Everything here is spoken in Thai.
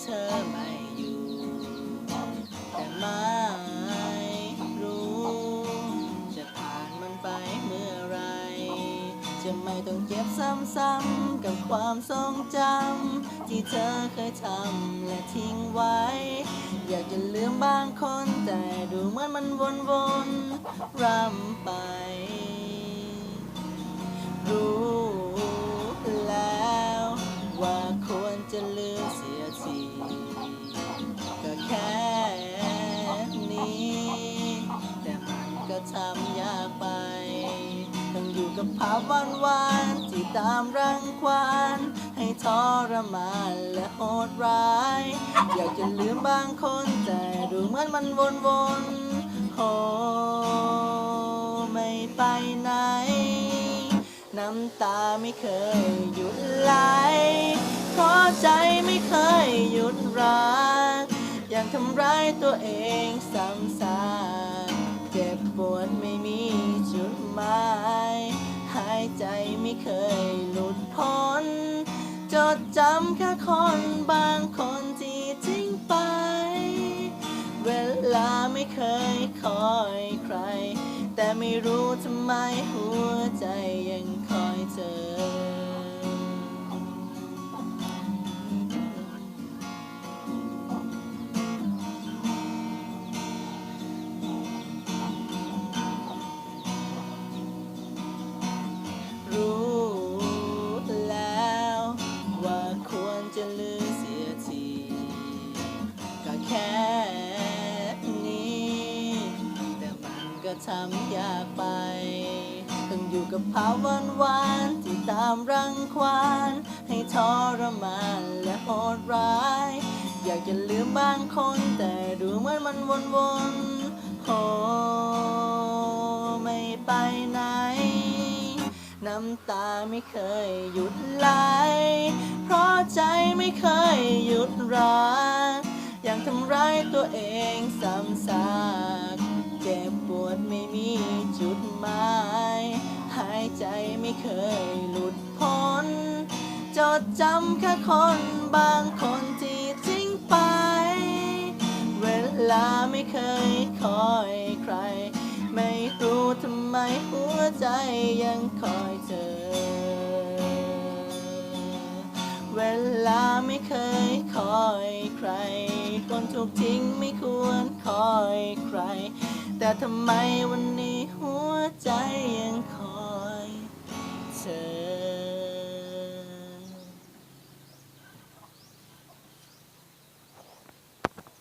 เธอไม่อยู่ แต่ไม่รู้ จะผ่านมันไปเมื่อไร จะไม่ต้องเก็บซ้ำๆกับความทรงจำที่เธอเคยทำและทิ้งไว้ อยากจะลืมบางคน แต่ดูเหมือนมันวนๆรำไป รู้แล้วว่าควรจะลืมเสีย ทีก็แค่นี้ แต่มันก็ทำยากไป ต้องอยู่กับภาพวันวานที่ตามรังควานให้ทรมานและโหดร้าย อยากจะลืมบางคนแต่ดูเหมือนมันวนๆโห น้ำตาไม่เคยหยุดไหลเพราะใจไม่เคยหยุดรักยังทำร้ายตัวเองซ้ำซากเจ็บปวดไม่มีจุดหมายหายใจไม่เคยหลุดพ้น จดจำแค่คนบางคนที่ทิ้งไป เวลาไม่เคยคอยใคร แต่ไม่รู้ทำไมหัวใจยัง ทีก็แค่นี้แต่มันก็ทำยากไป ต้องอยู่กับภาพวันวานๆที่ตามรังควานให้ทรมานและโหดร้าย อยากจะลืมบางคน แต่ดูเหมือนมันวนๆโหไม่ไปไหน น้ำตาไม่เคยหยุดไหล เพราะใจไม่เคยหยุดรักยังทำร้ายตัวเองซ้ำซากเจ็บปวดไม่มีจุด ใจไม่เคยหลุดพ้น จดจำแค่คนบางคนที่ทิ้งไป เวลาไม่เคยคอยใคร ไม่รู้ทำไมหัวใจยังคอยเธอ เวลาไม่เคยคอยใคร คนถูกทิ้งไม่ควรคอยใคร แต่ทำไมวันนี้หัวใจยังคอย said.